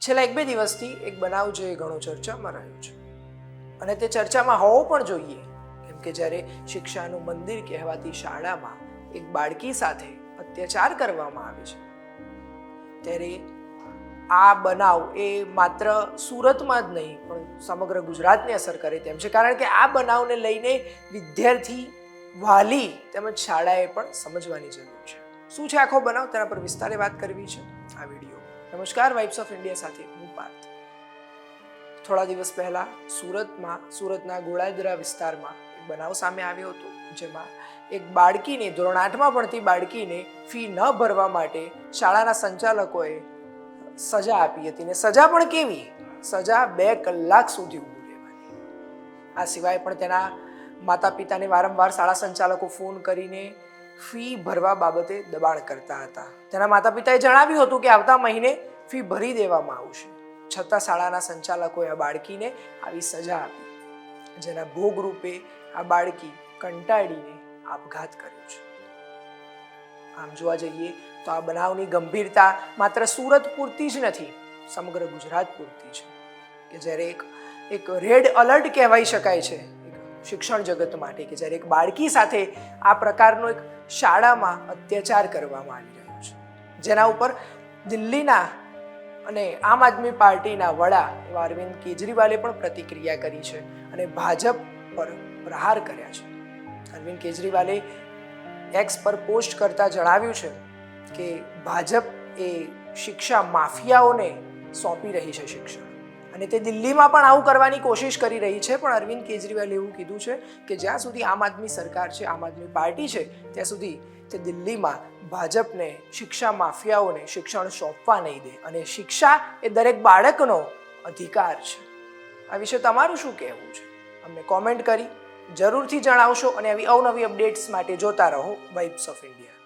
છેલ્લા એક બે દિવસથી એક બનાવ જે ઘણો ચર્ચામાં રહ્યો છે. અને તે ચર્ચામાં હોવો પણ જોઈએ. કેમ કે જ્યારે શિક્ષાનું મંદિર કહેવાતી શાળામાં એક બાળકી સાથે અત્યાચાર કરવામાં આવે છે, ત્યારે આ બનાવ એ માત્ર સુરતમાં જ નહીં, પણ સમગ્ર ગુજરાતને અસર કરે તેમ છે. કારણ કે આ બનાવને લઈને વિદ્યાર્થી વાલી તેમજ શાળાએ પણ સમજવાની જરૂર છે. શું છે આખો બનાવ? તેના પર વિસ્તારે વાત કરવી છે. આ વીડિયો નમસ્કાર વાઇબ્સ ઓફ ઇન્ડિયા સાથે હું પાર્થ. થોડા દિવસ પહેલા સુરતમાં, સુરતના ગોળાદરા વિસ્તારમાં એક બનાવ સામે આવ્યો હતો, જેમાં એક બાળકીને, ધોરણ આઠમાં ભણતી બાળકીને ફી ન ભરવા માટે શાળાના સંચાલકોએ સજા આપી હતી ને સજા પણ કેવી? સજા બે કલાક સુધી ઊભું રહેવાની. આ સિવાય પણ તેના માતા પિતાને વારંવાર શાળા સંચાલકો ફોન કરીને ફી ભરવા બાબતે દબાણ કરતા હતા. તેના માતા પિતાએ જણાવ્યું હતું કે આવતા મહિને ફી ભરી દેવામાં આવશે છતાં શાળાના સંચાલકોએ આ બાળકીને આવી સજા આપી. જેના ભોગરૂપે આ બાળકી કંટાળીને આપઘાત કર્યો છે. આમ જોવા જઈએ તો આ બનાવની ગંભીરતા માત્ર સુરત પૂરતી જ નથી, સમગ્ર ગુજરાત પૂરતી છે. કે જ્યારે એક એક રેડ અલર્ટ કહેવાય શકાય છે શિક્ષણ જગત માટે, કે જ્યારે એક બાળકી સાથે આ પ્રકારનો એક શાળામાં અત્યાચાર કરવામાં આવી રહ્યો છે. જેના ઉપર દિલ્હીના અને આમ આદમી પાર્ટીના વડા અરવિંદ કેજરીવાલે પણ પ્રતિક્રિયા કરી છે અને ભાજપ પર પ્રહાર કર્યા છે. અરવિંદ કેજરીવાલે એક્સ પર પોસ્ટ કરતા જણાવ્યું છે કે ભાજપ એ શિક્ષા માફિયાઓને સોંપી રહી છે શિક્ષણ. અને તે દિલ્હીમાં પણ આવું કરવાની કોશિશ કરી રહી છે, પણ અરવિંદ કેજરીવાલે એવું કીધું છે કે જ્યાં સુધી આમ આદમી સરકાર છે, આમ આદમી પાર્ટી છે, ત્યાં સુધી તે દિલ્હીમાં ભાજપને, શિક્ષા માફિયાઓને શિક્ષણ સોંપવા નહીં દે અને શિક્ષા એ દરેક બાળકનો અધિકાર છે. આ વિશે તમારું શું કહેવું છે? અમને કોમેન્ટ કરી, જરૂરથી જણાવશો અને આવી અવનવી અપડેટ્સ માટે જોતા રહો વાઇબ્સ ઓફ ઇન્ડિયા